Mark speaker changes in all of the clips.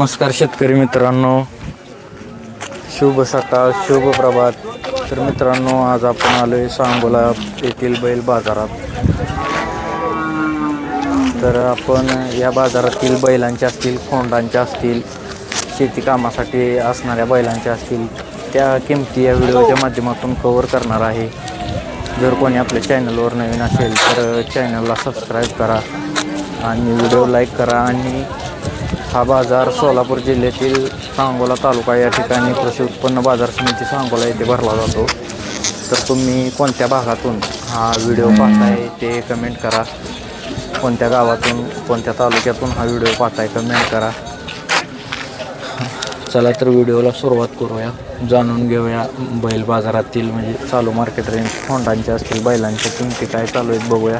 Speaker 1: नमस्कार शेतकरी मित्रांनो. शुभ सकाळ शुभ प्रभात. तर मित्रांनो आज आपण आलोय सांगोला येथील बैल बाजारात. तर आपण या बाजारातील बैलांच्या असतील खोंडांच्या असतील शेती कामासाठी असणाऱ्या बैलांच्या असतील त्या किमती या व्हिडिओच्या माध्यमातून कवर करणार आहे. जर कोणी आपल्या चॅनलवर नवीन असेल तर चॅनलला सबस्क्राईब करा आणि व्हिडिओ लाईक करा आणि हा बाजार सोलापूर जिल्ह्यातील सांगोला तालुका या ठिकाणी कृषी उत्पन्न बाजार समिती सांगोला येथे भरला जातो. तर तुम्ही कोणत्या भागातून हा व्हिडिओ पाहताय ते कमेंट करा. कोणत्या गावातून कोणत्या तालुक्यातून हा व्हिडिओ पाहताय कमेंट करा. चला तर व्हिडिओला सुरुवात करूया. जाणून घेऊया बैल बाजारातील म्हणजे चालू मार्केट रेंज होंडांच्या असतील बैलांच्या किमती काय चालू आहेत बघूया.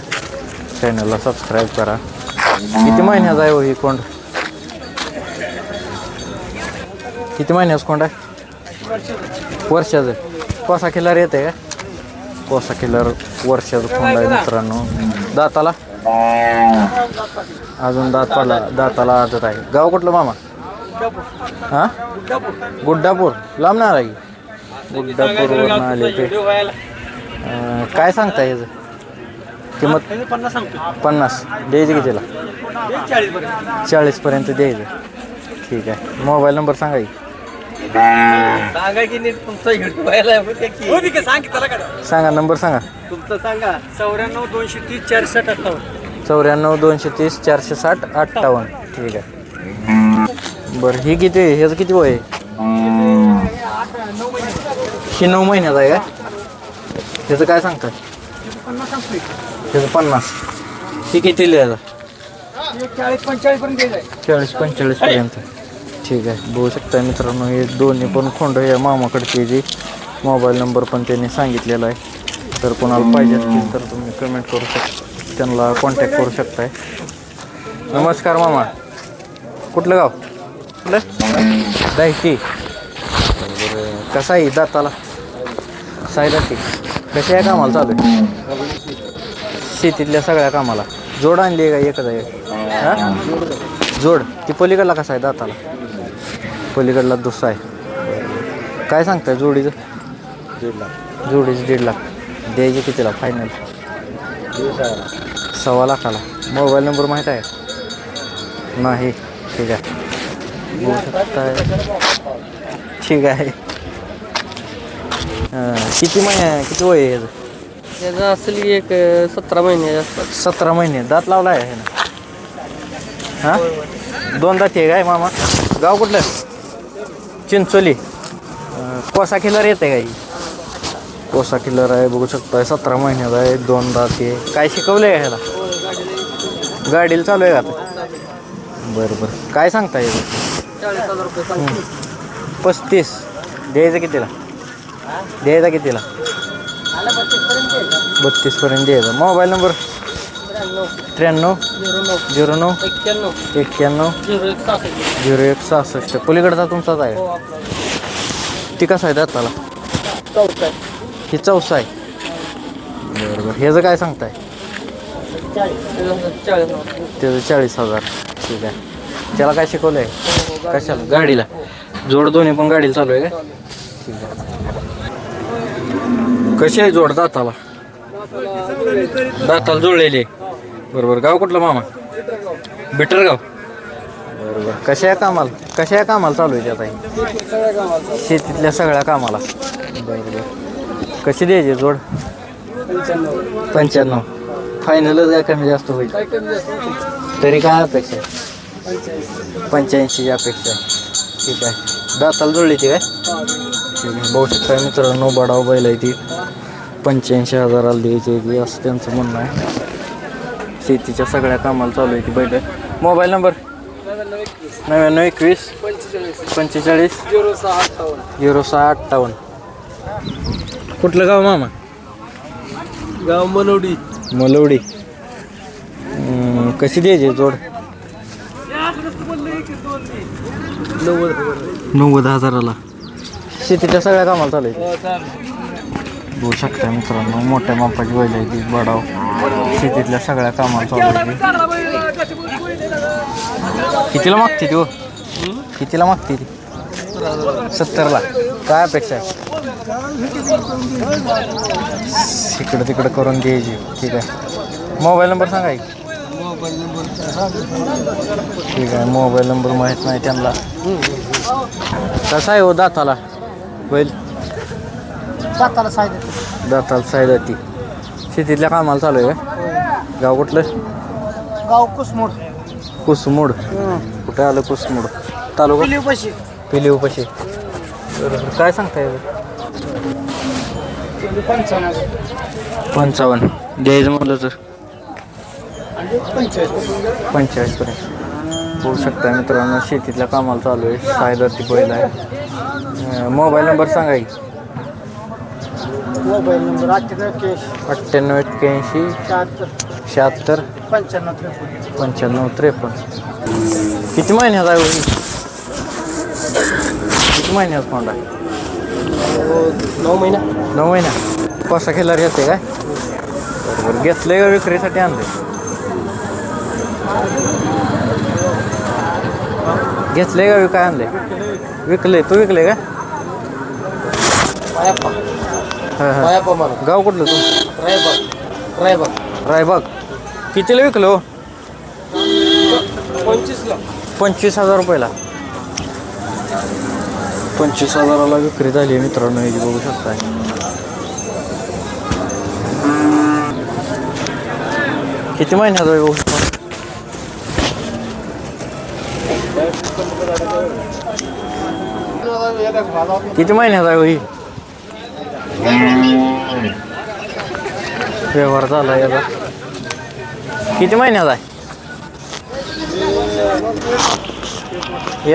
Speaker 1: चॅनलला सबस्क्राईब करा. किती महिन्याचा आहे हो ही कोंड? किती महिन्याचं कोंडा? आहे वर्षाचं. कोसा किल्लर येते का? कोसा किल्लर वर्षाचं कोंड आहे मित्रांनो. दाताला? अजून दाताला दाताला आदत आहे. गाव कुठलं मामा? हां? गुड्डापूर. लांबणार आहे गुड्डापूरवरून आले ते. काय सांगता ह्याचं? किंमत?
Speaker 2: पन्नास.
Speaker 1: पन्नास द्यायचं कितीला
Speaker 2: चाळीस पर्यंत
Speaker 1: चाळीसपर्यंत द्यायचं. ठीक आहे. मोबाईल नंबर सांगा की.
Speaker 2: सांगा की नीट तुमचा हिडतो व्हायला हो ठीक आहे सांग की
Speaker 1: सांगा नंबर सांगा.
Speaker 2: तुमचं सांगा. चौऱ्याण्णव दोनशे तीस चारशे अठ्ठावन्न.
Speaker 1: चौऱ्याण्णव दोनशे तीस चारशे साठ अठ्ठावन्न. ठीक आहे. बरं ही किती आहे? ह्याचं किती वय आहे? ही नऊ महिन्याचा आहे का? ह्याचं काय
Speaker 2: सांगतोय
Speaker 1: ह्याचं पन्नास. ही किती लिहायचं
Speaker 2: चाळीस पंचेचाळीस पर्यंत
Speaker 1: चाळीस पंचेचाळीस पर्यंत. ठीक आहे बघू शकता मित्रांनो हे दोन्ही पण खोंड या मामाकडची जी मोबाईल नंबर पण त्यांनी सांगितलेला आहे. तर कोणाला पाहिजे असतील तर तुम्ही कमेंट करू शक त्यांना कॉन्टॅक्ट करू शकताय. नमस्कार मामा. कुठलं गाव? कुठलं? दायची कसा आहे दाताला? साईदाती कशा आहे कामाला चालू आहे? शेतीतल्या सगळ्या कामाला. जोड आणली आहे का एकच आहे हां? जोड. ती पलीकडला कसा आहे दाताला? पलीकडला दुसरा आहे. काय सांगताय जोडीचं? दीड लाख. जोडीचं दीड लाख. द्यायचे कितीला? फायनल सव्वा लाखाला. मोबाईल नंबर माहीत आहे? नाही. ठीक आहे. बघू शकताय. ठीक आहे. किती महिने किती वय आहे?
Speaker 2: त्याचं असेल की एक सतरा महिने असतात
Speaker 1: सतरा महिने. दात लावला आहे ना हां? दोन दात आहे काय मामा? गाव कुठलं? चिंचोली. कोसा किल्लर येते का ही? कोसा किल्लर आहे बघू शकताय सतरा महिन्याचा आहे दोन आहे काय शिकवलं आहे ह्याला? गाडीला चालू आहे का आता? बरं बरं. काय
Speaker 2: सांगतो
Speaker 1: पस्तीस. द्यायचं कितीला? द्यायचा कितीला? बत्तीसपर्यंत द्यायचा. Mobile number?
Speaker 2: त्र्याण्णव. झिरो नऊ. एक्क्याण्णव. झिरो एक सहासष्ट.
Speaker 1: पलीकडचा तुमचाच आहे?
Speaker 2: हो
Speaker 1: ती कसं आहे दाताला? ही चौसा आहे. बरं बरं. ह्याचं काय सांगताय? त्याचं चाळीस हजार. ठीक आहे. त्याला काय शिकवलं आहे कशाला? गाडीला. जोड दोन्ही पण गाडीला चालू आहे का? ठीक आहे. कशी आहे जोड दाताला दाताला जोडलेली आहे. बरोबर. गाव कुठलं मामा? बिटर गाव बरोबर. कशा आहे कामाला? कशा आहे कामाला चालू आहे आता आहे शेतीतल्या सगळ्या कामाला. बरोबर. कशी द्यायची जोड? पंच्याण्णव. फायनलच काय कमी जास्त होईल? तरी काय अपेक्षा आहे? पंच्याऐंशीची अपेक्षा आहे. ठीक आहे. दाताला जुळली ती काय? ठीक आहे. बघू शकता मित्रांनो बडाव बैल आहे ती. पंच्याऐंशी हजाराला द्यायची. आहे ती असं त्यांचं म्हणणं आहे. शेतीच्या सगळ्या कामाला चालू आहे ती बैल. Mobile number? नव्याण्णव एकवीस
Speaker 2: पंचेचाळीस झिरो सहा अठ्ठावन्न.
Speaker 1: कुठलं गाव मामा?
Speaker 2: गाव
Speaker 1: मलवडी हम्म, कशी द्यायची जोड?
Speaker 2: नव्वद
Speaker 1: नव्वद हजाराला. शेतीच्या सगळ्या कामाला चालू आहे बघू शकता मित्रांनो मोठ्या मापाची बैल आहे ती बडाव. शेतीतल्या सगळ्या कामाला चालू आहे ती. कितीला मागते ती? हो कितीला मागते ती? सत्तरला. काय अपेक्षा आहे? इकडं तिकडं करून द्यायची ठीक आहे. मोबाईल नंबर सांगा. ठीक आहे. मोबाईल नंबर माहीत नाही त्यांना. कसा आहे हो दाताला? बैल?
Speaker 3: दाताला साहित्य
Speaker 1: दाताला साईड ती. शेतीतल्या कामाला चालू आहे का? गाव कुठलं?
Speaker 3: गाव कुसमोड.
Speaker 1: कुसमोड. कुठं आलं कुसमोड? तालुका?
Speaker 3: पिलीपाशी
Speaker 1: पिली उपाशी बरोबर. काय सांगताय?
Speaker 3: पंचावन्न.
Speaker 1: पंचावन्न. द्यायचं म्हटलं तर? पंचेचाळीसपर्यंत होऊ शकता मित्रांनो शेतीतल्या कामाला चालू आहे. सायदरती बैल आहे. अं, मोबाईल नंबर सांगा की.
Speaker 3: मोबाईल नंबर अठ्ठ्याण्णव एक्क्याऐंशी.
Speaker 1: अठ्ठ्याण्णव एक्क्याऐंशी.
Speaker 3: शहात्तर.
Speaker 1: शहात्तर?
Speaker 3: पंच्याण्णव त्रेपन्न.
Speaker 1: पंच्याण्णव त्रेपन्न. किती महिन्यात आहे किती महिन्यात फोंड आहे?
Speaker 3: नऊ महिना.
Speaker 1: नऊ महिना. कसा खेळणार येते काय? बरोबर. घेतलंय का विक्रीसाठी आणलंय? घेतलंय का विकाय आणलंय? विकलंय. तू विकलंय का?
Speaker 3: पायाप्पा
Speaker 1: हा, हा.
Speaker 3: पायाप्पा मला
Speaker 1: गाव कुठलं तू
Speaker 3: रायबाग. रायबाग.
Speaker 1: रायबाग. कितीला विकलं?
Speaker 3: पंचवीसला.
Speaker 1: पंचवीस हजार रुपयाला. पंचवीस हजाराला विक्री झाली आहे मित्रांनो ही बघू शकता किती महिन्यात आहे भाऊ? किती महिन्यात आहे हो ही? व्यवहार झाला याचा. किती महिन्यात आहे?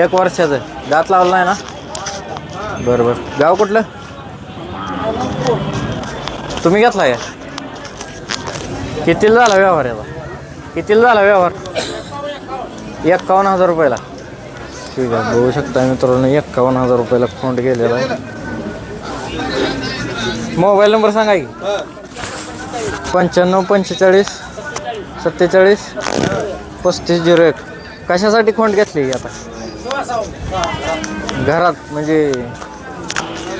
Speaker 1: एक वर्षाचं. दात लावला नाही ना? बरं बरं गाव कुठलं? तुम्ही घेतला का? कितीला झाला व्यवहार याचा? कितीला झाला व्यवहार? एक्कावन्न हजार रुपयाला. ठीक आहे बघू शकता मित्रांनो एक्कावन्न हजार रुपयाला फोंड गेलेला आहे. मोबाईल नंबर सांगा की? पंच्याण्णव पंचेचाळीस सत्तेचाळीस पस्तीस झिरो एक. कशासाठी खोंड घेतली आता? घरात म्हणजे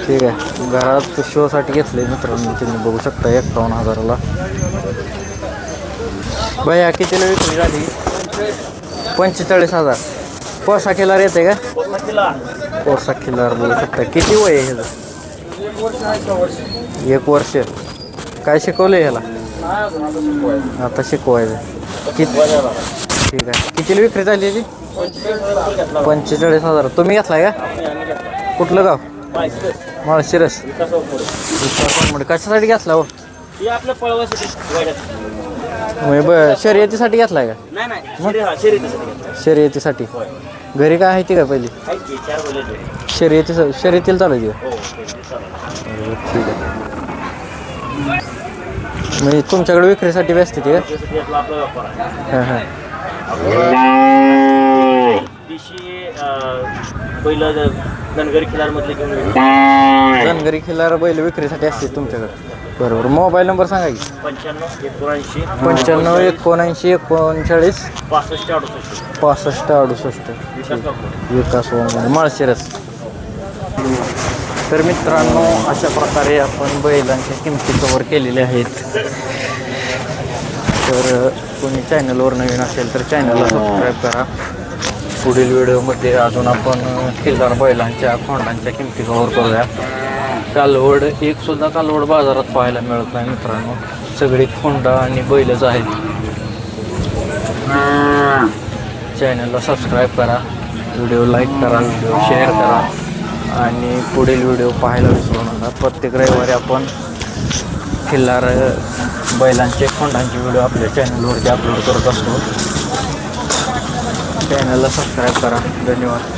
Speaker 1: ठीक आहे. घरात शोसाठी घेतले मित्रांनो तुम्ही बघू शकता एकावन्न हजाराला. भैया कितीला विक्री झाली? पंचेचाळीस हजार. पोसा किल्लार येते का? पोसा किल्लार बोलू शकता. किती वय आहे ह्याचं? एक वर्ष. काय शिकवलं ह्याला? आता शिकवायचं. किती ठीक आहे. कितीला विक्री झाली ती? पंचेचाळीस हजार. तुम्ही घेतलाय का? कुठलं गाव? माळशिरस. कशासाठी घेतला हो? म्हणजे ब शर्यतीसाठी घेतलाय का? शर्यतीसाठी. घरी काय आहे ती का पहिली? शर्यती शर्यतीला चालू आहे ठीक आहे. म्हणजे तुमच्याकडे विक्रीसाठी व्यस्त आहे ती हां हां.
Speaker 2: पहिलं धनगरी खिलारमधले घेऊन गेलो.
Speaker 1: धनगरी खिल्लार बैल विक्रीसाठी असते तुमच्याकडे. बरोबर. मोबाईल नंबर सांगा की.
Speaker 2: पंच्याण्णव एकोणऐंशी.
Speaker 1: पंच्याण्णव एकोणऐंशी एकोणचाळीस.
Speaker 2: पासष्ट अडुसष्ट.
Speaker 1: पासष्ट अडुसष्ट.
Speaker 2: विकास
Speaker 1: म्हणजे माळशिरस. तर मित्रांनो अशा प्रकारे आपण बैलांच्या किमती कवर केलेल्या आहेत. तर कोणी चॅनलवर नवीन असेल तर चॅनलला सबस्क्राईब करा. पुढील व्हिडिओमध्ये अजून आपण किल्लार बैलांच्या खोंडांच्या किमती कवर करूया. कालवड एकसुद्धा कालवड बाजारात पाहायला मिळत नाही मित्रांनो. सगळी खोंडा आणि बैलच आहेत. चॅनलला सबस्क्राईब करा. व्हिडिओ लाईक करा व्हिडिओ शेअर करा. आणि पुढील व्हिडिओ पाहायला विसरू नका. प्रत्येक रविवारी आपण खिल्लार बैलांचे खोंडांचे व्हिडिओ आपल्या चॅनलवरती अपलोड करत असतो. चॅनलला सबस्क्राईब करा. धन्यवाद.